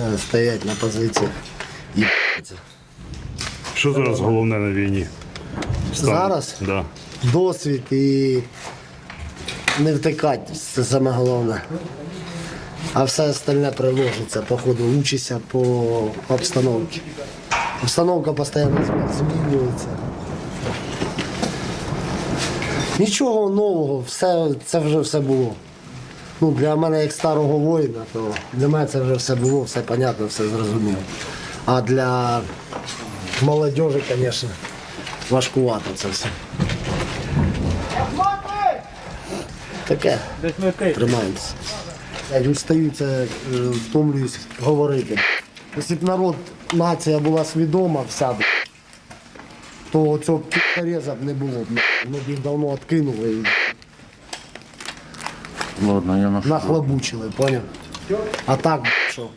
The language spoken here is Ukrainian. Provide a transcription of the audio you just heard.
е, стоять на позиціях. І Що зараз головне на війні? Стан? Зараз? Да. досвід і не втикати, це саме головне. А все остальне приложиться по ходу, учися по обстановці. Обстановка постійно змінюється. Нічого нового, все, це вже все було. Ну, для мене як старого воїна, то для мене це вже все було, все понятно, все зрозуміло. А для молодежі, звісно, важкувато це все. Таке. Тримаємося. Я устаю це е, втомлююсь говорити. Якщо б народ, нація була свідома вся, то цього підреза б не було. Ми б їх давно відкинули Ладно, я на нахлобучили, понял? А так, что.